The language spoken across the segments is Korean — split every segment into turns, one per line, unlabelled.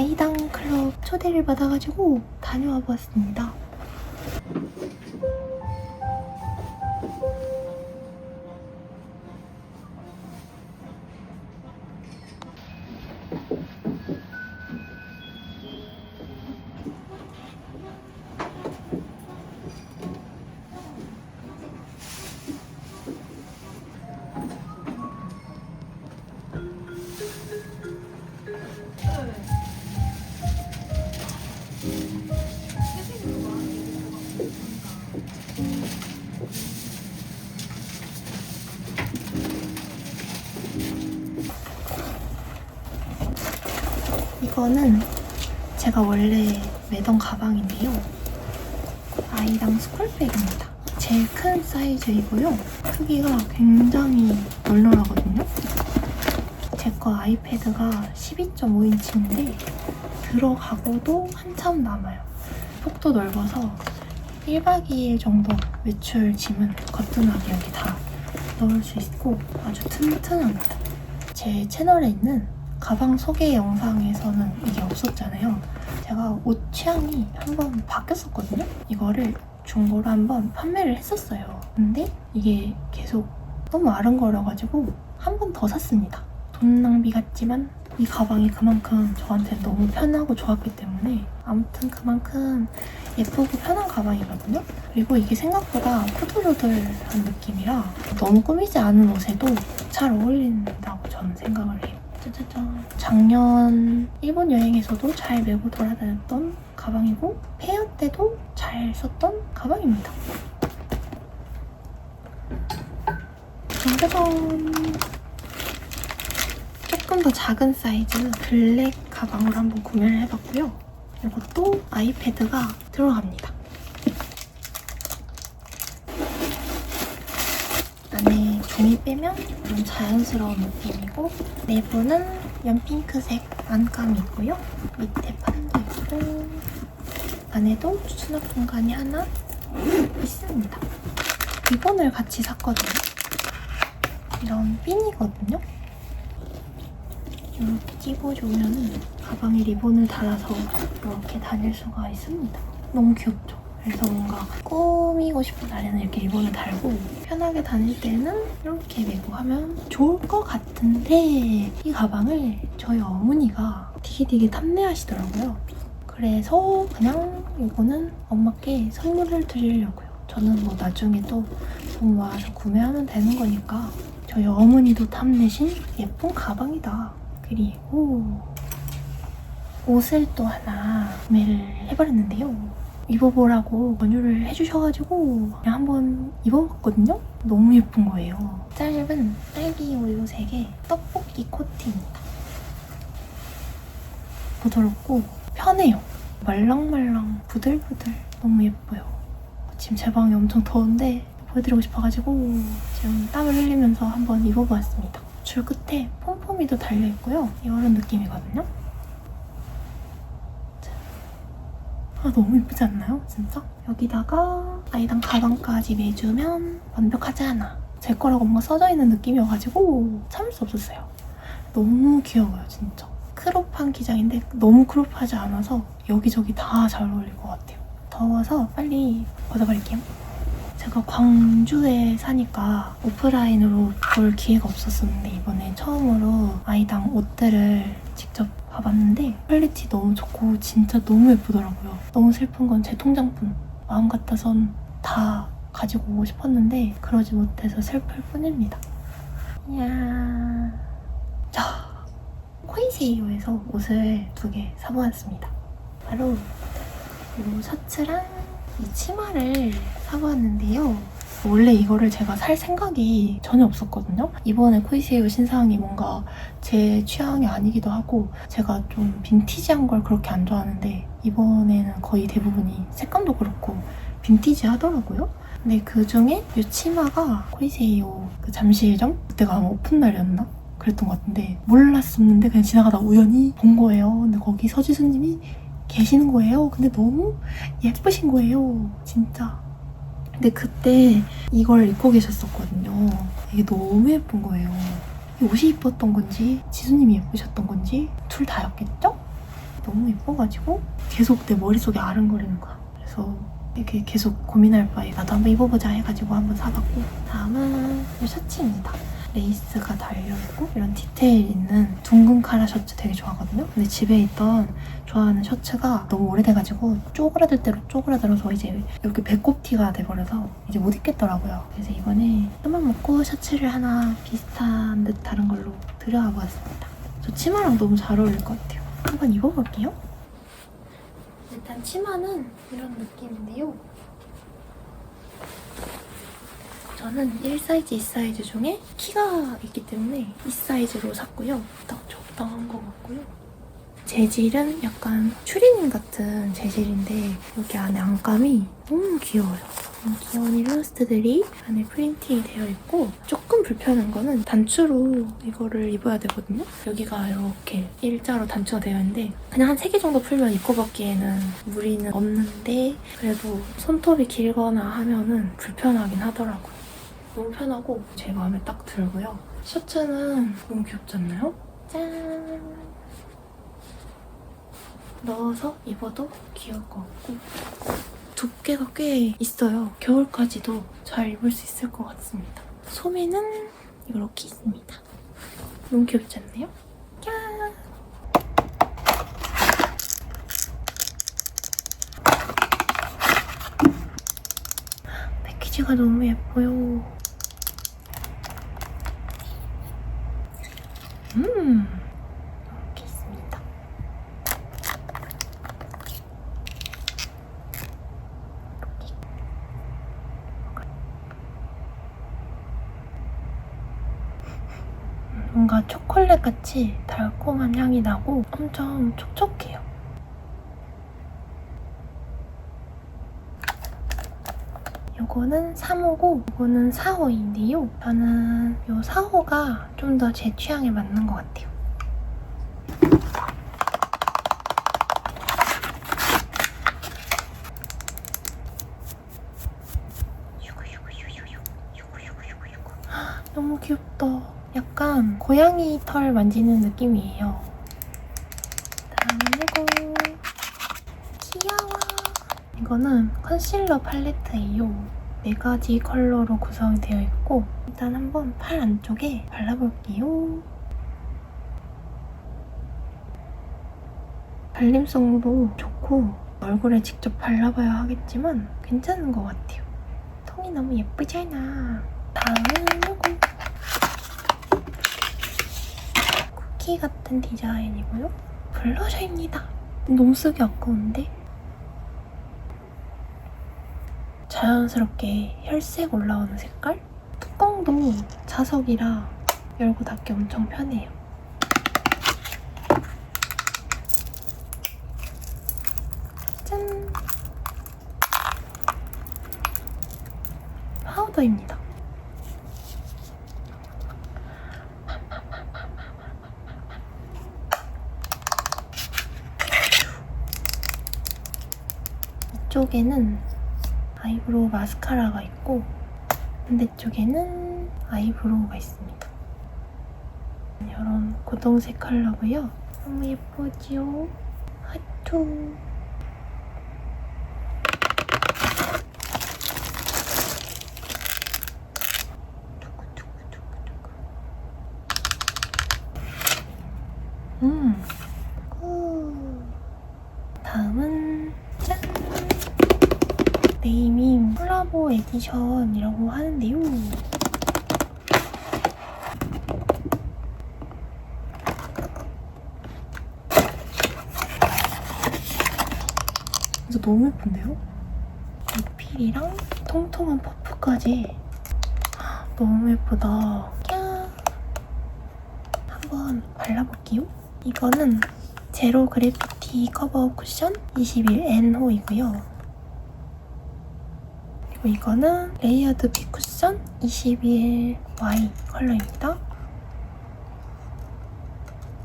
아이당 클럽 초대를 받아가지고 다녀와 보았습니다. 이거는 제가 원래 매던 가방인데요. 아이당 스쿨백입니다. 제일 큰 사이즈이고요. 크기가 굉장히 널널하거든요. 제 거 아이패드가 12.5인치인데 들어가고도 한참 남아요. 폭도 넓어서 1박 2일 정도 외출 짐은 거뜬하게 여기 다 넣을 수 있고 아주 튼튼합니다. 제 채널에 있는 가방 소개 영상에서는 이게 없었잖아요. 제가 옷 취향이 한번 바뀌었었거든요. 이거를 중고로 한번 판매를 했었어요. 근데 이게 계속 너무 아른거려가지고 한 번 더 샀습니다. 돈 낭비 같지만 이 가방이 그만큼 저한테 너무 편하고 좋았기 때문에 아무튼 그만큼 예쁘고 편한 가방이거든요. 그리고 이게 생각보다 포들포들한 느낌이라 너무 꾸미지 않은 옷에도 잘 어울린다고 저는 생각을 해요. 짜자잔. 작년 일본 여행에서도 잘 메고 돌아다녔던 가방이고 페어 때도 잘 썼던 가방입니다. 짜자잔. 조금 더 작은 사이즈 블랙 가방으로 한번 구매를 해봤고요. 이것도 아이패드가 들어갑니다. 종이 빼면 좀 자연스러운 느낌이고 내부는 연핑크색 안감이 있고요. 밑에 판도 있고 안에도 수납 공간이 하나 있습니다. 리본을 같이 샀거든요. 이런 핀이거든요. 이렇게 찝어주면 가방에 리본을 달아서 이렇게 다닐 수가 있습니다. 너무 귀엽죠? 그래서 뭔가 꾸미고 싶은 날에는 이렇게 리본을 달고 편하게 다닐 때는 이렇게 메고 하면 좋을 것 같은데 이 가방을 저희 어머니가 되게 되게 탐내하시더라고요. 그래서 그냥 이거는 엄마께 선물을 드리려고요. 저는 뭐 나중에 또돈 모아서 구매하면 되는 거니까 저희 어머니도 탐내신 예쁜 가방이다. 그리고 옷을 또 하나 구매를 해버렸는데요. 입어보라고 권유를 해주셔가지고 그냥 한번 입어봤거든요? 너무 예쁜 거예요. 짧은 딸기 우유 3개 떡볶이 코트입니다. 부드럽고 편해요. 말랑말랑 부들부들 너무 예뻐요. 지금 제 방이 엄청 더운데 보여드리고 싶어가지고 지금 땀을 흘리면서 한번 입어보았습니다. 줄 끝에 폼폼이도 달려있고요. 이런 느낌이거든요. 아 너무 예쁘지 않나요? 진짜? 여기다가 아이당 가방까지 매주면 완벽하지 않아. 제 거라고 뭔가 써져 있는 느낌이어가지고 참을 수 없었어요. 너무 귀여워요 진짜. 크롭한 기장인데 너무 크롭하지 않아서 여기저기 다 잘 어울릴 것 같아요. 더워서 빨리 벗어버릴게요. 제가 광주에 사니까 오프라인으로 볼 기회가 없었었는데 이번에 처음으로 아이당 옷들을 직접 봐봤는데 퀄리티 너무 좋고 진짜 너무 예쁘더라고요. 너무 슬픈 건 제 통장뿐. 마음 같아선 다 가지고 오고 싶었는데 그러지 못해서 슬플 뿐입니다. 이야. 자, 코이세이오에서 옷을 두 개 사보았습니다. 바로 이 셔츠랑 이 치마를 사보았는데요. 원래 이거를 제가 살 생각이 전혀 없었거든요. 이번에 코이세이오 신상이 뭔가 제 취향이 아니기도 하고 제가 좀 빈티지한 걸 그렇게 안 좋아하는데 이번에는 거의 대부분이 색감도 그렇고 빈티지 하더라고요. 근데 그 중에 이 치마가 코이세이오 그 잠실점 그때가 아마 오픈 날이었나? 그랬던 것 같은데 몰랐었는데 그냥 지나가다 우연히 본 거예요. 근데 거기 서지수님이 계시는 거예요. 근데 너무 예쁘신 거예요. 진짜. 근데 그때 이걸 입고 계셨었거든요. 이게 너무 예쁜 거예요. 옷이 이뻤던 건지 지수님이 예쁘셨던 건지 둘 다였겠죠? 너무 예뻐가지고 계속 내 머릿속에 아른거리는 거야. 그래서 이렇게 계속 고민할 바에 나도 한번 입어보자 해가지고 한번 사봤고 다음은 이 셔츠입니다. 레이스가 달려있고 이런 디테일 있는 둥근 카라 셔츠 되게 좋아하거든요. 근데 집에 있던 좋아하는 셔츠가 너무 오래돼가지고 쪼그라들 대로 쪼그라들어서 이제 이렇게 배꼽 티가 돼버려서 이제 못 입겠더라고요. 그래서 이번에 큰맘 먹고 셔츠를 하나 비슷한 듯 다른 걸로 들여와 보았습니다. 저 치마랑 너무 잘 어울릴 것 같아요. 한번 입어볼게요. 일단 치마는 이런 느낌인데요. 저는 1사이즈, 2사이즈 중에 키가 있기 때문에 2사이즈로 샀고요. 딱 적당한 것 같고요. 재질은 약간 추리닝 같은 재질인데 여기 안에 안감이 너무 귀여워요. 음, 귀여운 일러스트들이 안에 프린팅이 되어 있고 조금 불편한 거는 단추로 이거를 입어야 되거든요. 여기가 이렇게 일자로 단추가 되어 있는데 그냥 한 3개 정도 풀면 입고 벗기에는 무리는 없는데 그래도 손톱이 길거나 하면은 불편하긴 하더라고요. 너무 편하고 제 마음에 딱 들고요. 셔츠는 너무 귀엽지 않나요? 짠! 넣어서 입어도 귀여울 것 같고 두께가 꽤 있어요. 겨울까지도 잘 입을 수 있을 것 같습니다. 소매는 이렇게 있습니다. 너무 귀엽지 않나요? 짠! 패키지가 너무 예뻐요. 음, 이렇게 있습니다. 뭔가 초콜릿 같이 달콤한 향이 나고 엄청 촉촉해요. 요거는 3호고 요거는 4호인데요. 저는 요 4호가 좀 더 제 취향에 맞는 것 같아요. 너무 귀엽다. 약간 고양이 털 만지는 느낌이에요. 다음은 이거. 귀여워. 이거는 컨실러 팔레트예요. 네 가지 컬러로 구성이 되어 있고 일단 한번 팔 안쪽에 발라볼게요. 발림성도 좋고 얼굴에 직접 발라봐야 하겠지만 괜찮은 것 같아요. 통이 너무 예쁘잖아. 다음은 이거. 쿠키 같은 디자인이고요. 블러셔입니다. 너무 쓰기 아까운데? 자연스럽게 혈색 올라오는 색깔? 뚜껑도 자석이라 열고 닫기 엄청 편해요. 짠! 파우더입니다. 이 쪽에는 아이브로우 마스카라가 있고 반대쪽에는 아이브로우가 있습니다. 이런 고동색 컬러고요. 너무 예쁘지요? 두구두구두구두구. 음. 굿. 다음은 짠. 콜라보 에디션이라고 하는데요. 진짜 너무 예쁜데요? 리필이랑 통통한 퍼프까지 너무 예쁘다. 야 한번 발라볼게요. 이거는 제로 그래피티 커버 쿠션 21N호이고요. 그리고 이거는 레이어드 비 쿠션 21Y 컬러입니다.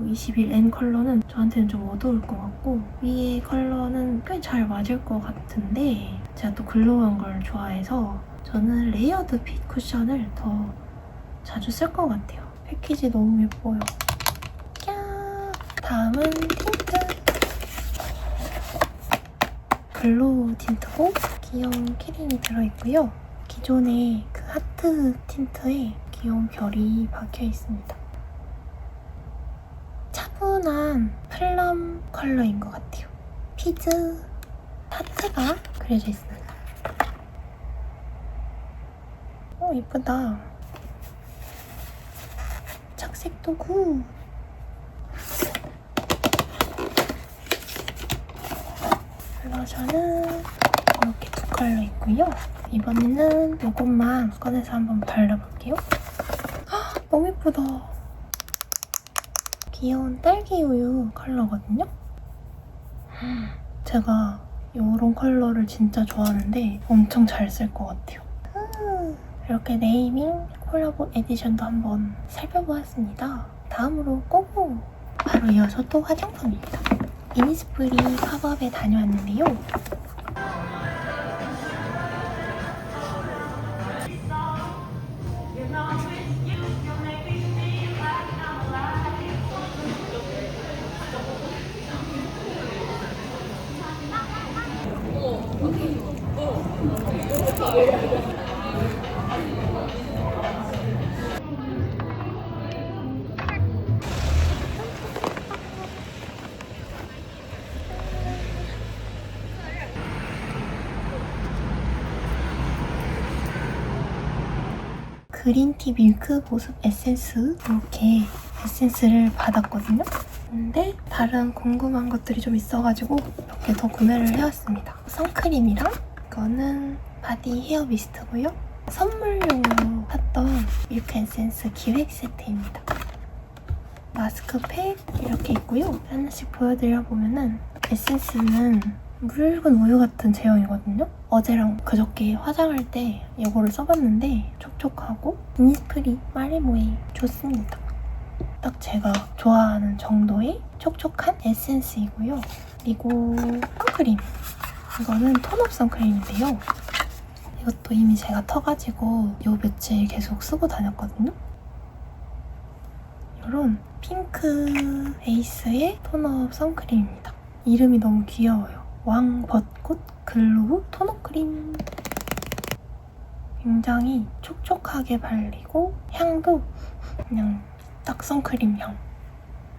21N 컬러는 저한테는 좀 어두울 것 같고 위에 컬러는 꽤 잘 맞을 것 같은데 제가 또 글로우한 걸 좋아해서 저는 레이어드 빗 쿠션을 더 자주 쓸 것 같아요. 패키지 너무 예뻐요. 야 다음은 틴트. 글로우 틴트고 귀여운 키링이 들어있고요. 기존의 그 하트 틴트에 귀여운 별이 박혀 있습니다. 차분한 플럼 컬러인 것 같아요. 피즈 하트가 그려져 있습니다. 어, 이쁘다. 착색도 굿. 블러셔는 이렇게 두 컬러 있고요. 이번에는 이것만 꺼내서 한번 발라볼게요. 헉, 너무 예쁘다. 귀여운 딸기 우유 컬러거든요. 음, 제가 이런 컬러를 진짜 좋아하는데 엄청 잘 쓸 것 같아요. 음, 이렇게 네이밍 콜라보 에디션도 한번 살펴보았습니다. 다음으로 꼬고 바로 이어서 또 화장품입니다. 이니스프리 팝업에 다녀왔는데요. 그린티 밀크 보습 에센스 이렇게 에센스를 받았거든요. 근데 다른 궁금한 것들이 좀 있어가지고 몇 개 더 구매를 해왔습니다. 선크림이랑 이거는 바디 헤어 미스트고요. 선물용으로 샀던 밀크 에센스 기획 세트입니다. 마스크팩 이렇게 있고요. 하나씩 보여드려 보면은 에센스는 묽은 우유 같은 제형이거든요. 어제랑 그저께 화장할 때 이거를 써봤는데 촉촉하고 이니스프리 마레모에 좋습니다. 딱 제가 좋아하는 정도의 촉촉한 에센스이고요. 그리고 선크림. 이거는 톤업 선크림인데요. 이것도 이미 제가 터가지고 요 며칠 계속 쓰고 다녔거든요. 이런 핑크 베이스의 톤업 선크림입니다. 이름이 너무 귀여워요. 왕벚꽃 글로우 톤업 크림. 굉장히 촉촉하게 발리고 향도 그냥 딱 선크림 향.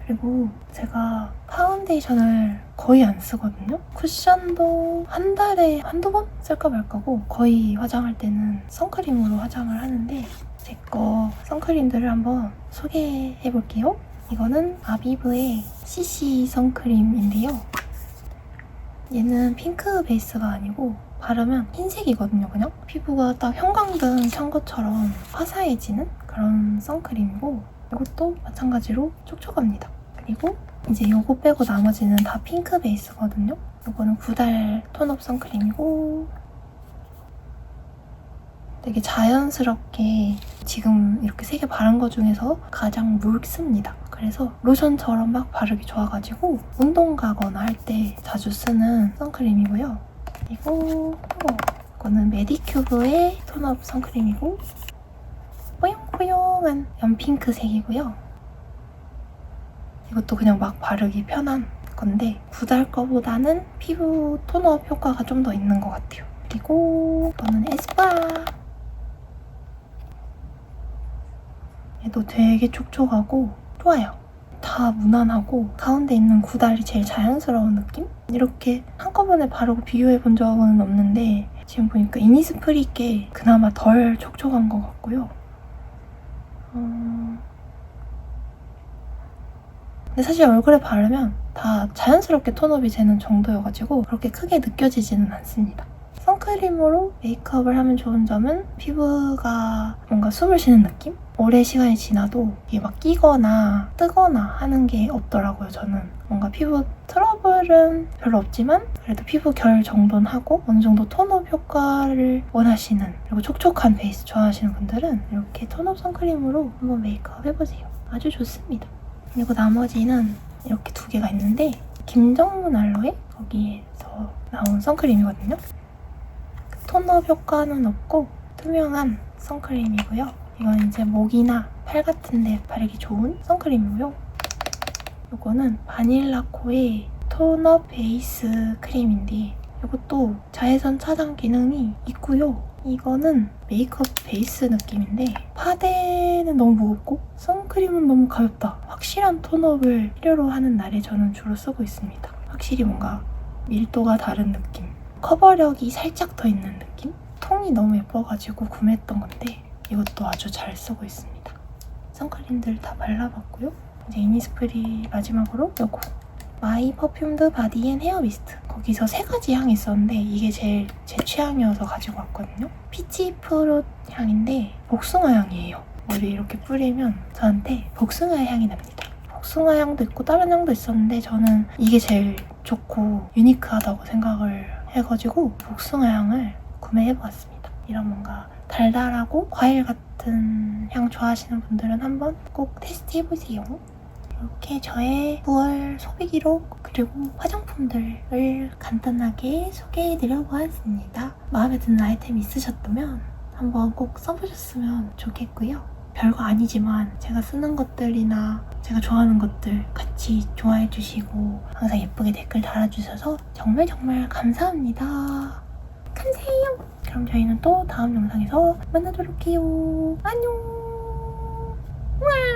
그리고 제가 파운데이션을 거의 안 쓰거든요. 쿠션도 한 달에 한두 번 쓸까 말까고 거의 화장할 때는 선크림으로 화장을 하는데 제 거 선크림들을 한번 소개해 볼게요. 이거는 아비브의 CC 선크림인데요. 얘는 핑크 베이스가 아니고 바르면 흰색이거든요, 그냥. 피부가 딱 형광등 켠 것처럼 화사해지는 그런 선크림이고 이것도 마찬가지로 촉촉합니다. 그리고 이제 이거 빼고 나머지는 다 핑크 베이스거든요. 이거는 구달 톤업 선크림이고 되게 자연스럽게 지금 이렇게 세 개 바른 것 중에서 가장 묽습니다. 그래서 로션처럼 막 바르기 좋아가지고 운동 가거나 할 때 자주 쓰는 선크림이고요. 그리고 어, 이거는 메디큐브의 톤업 선크림이고 뽀용뽀용한 연핑크색이고요. 이것도 그냥 막 바르기 편한 건데 구달 거보다는 피부 톤업 효과가 좀 더 있는 것 같아요. 그리고 이거는 에스쁘아 얘도 되게 촉촉하고 좋아요. 다 무난하고 가운데 있는 구달이 제일 자연스러운 느낌? 이렇게 한꺼번에 바르고 비교해 본 적은 없는데 지금 보니까 이니스프리 게 그나마 덜 촉촉한 것 같고요. 음... 근데 사실 얼굴에 바르면 다 자연스럽게 톤업이 되는 정도여가지고 그렇게 크게 느껴지지는 않습니다. 선크림으로 메이크업을 하면 좋은 점은 피부가 뭔가 숨을 쉬는 느낌? 오래 시간이 지나도 이게 막 끼거나 뜨거나 하는 게 없더라고요, 저는. 뭔가 피부 트러블은 별로 없지만 그래도 피부 결 정도는 하고 어느 정도 톤업 효과를 원하시는 그리고 촉촉한 베이스 좋아하시는 분들은 이렇게 톤업 선크림으로 한번 메이크업 해보세요. 아주 좋습니다. 그리고 나머지는 이렇게 두 개가 있는데 김정문 알로에 거기에서 나온 선크림이거든요. 톤업 효과는 없고 투명한 선크림이고요. 이건 이제 목이나 팔 같은 데 바르기 좋은 선크림이고요. 이거는 바닐라코의 톤업 베이스 크림인데 이것도 자외선 차단 기능이 있고요. 이거는 메이크업 베이스 느낌인데 파데는 너무 무겁고 선크림은 너무 가볍다. 확실한 톤업을 필요로 하는 날에 저는 주로 쓰고 있습니다. 확실히 뭔가 밀도가 다른 느낌. 커버력이 살짝 더 있는 느낌? 통이 너무 예뻐가지고 구매했던 건데 이것도 아주 잘 쓰고 있습니다. 선크림들 다 발라봤고요. 이제 이니스프리 마지막으로 요거 마이 퍼퓸드 바디 앤 헤어 미스트 거기서 세 가지 향이 있었는데 이게 제일 제 취향이어서 가지고 왔거든요 피치 프룻 향인데 복숭아 향이에요 머리 이렇게 뿌리면 저한테 복숭아 향이 납니다 복숭아 향도 있고 다른 향도 있었는데 저는 이게 제일 좋고 유니크하다고 생각을 해가지고 복숭아 향을 구매해보았습니다 이런 뭔가 달달하고 과일 같은 향 좋아하시는 분들은 한번 꼭 테스트 해보세요 이렇게 저의 9월 소비 기록 그리고 화장품들을 간단하게 소개해드려 보았습니다. 마음에 드는 아이템 있으셨다면 한번 꼭 써보셨으면 좋겠고요. 별거 아니지만 제가 쓰는 것들이나 제가 좋아하는 것들 같이 좋아해 주시고 항상 예쁘게 댓글 달아주셔서 정말 정말 감사합니다. 감사해요. 그럼 저희는 또 다음 영상에서 만나도록 해요. 안녕. 와.